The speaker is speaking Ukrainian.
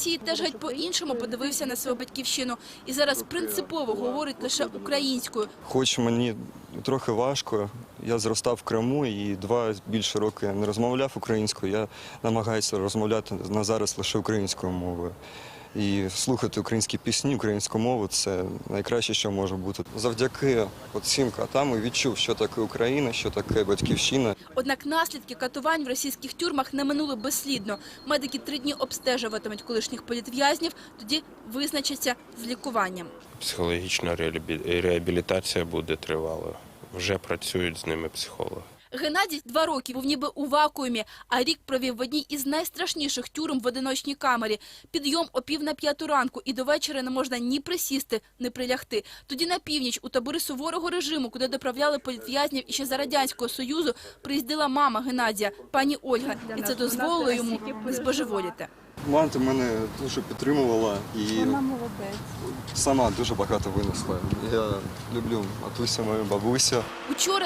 Росії теж геть по-іншому подивився на свою батьківщину і зараз принципово говорить лише українською. Хоч мені трохи важко, я зростав в Криму і два більше роки не розмовляв українською. Я намагаюся розмовляти на зараз лише українською мовою. І слухати українські пісні, українську мову це найкраще, що може бути. Завдяки цим катам я відчув, що таке Україна, що таке батьківщина. Однак наслідки катувань в російських тюрмах не минули безслідно. Медики три дні обстежуватимуть колишніх політв'язнів, тоді визначаться з лікуванням. Психологічна реабілі- реабілітація буде тривалою. Вже працюють з ними психологи. Геннадій два роки був ніби у вакуумі, а рік провів в одній із найстрашніших тюрм в одиночній камері. Підйом о пів на п'яту ранку, і до вечора не можна ні присісти, ні прилягти. Тоді на північ у табори суворого режиму, куди доправляли політв'язнів і ще за радянського союзу, приїздила мама Геннадія, пані Ольга, і це дозволило йому не збожеволіти. Мати мене дуже підтримувала і Вона молодець. сама дуже багато винесла. Я люблю матусю, мою бабусю. Учора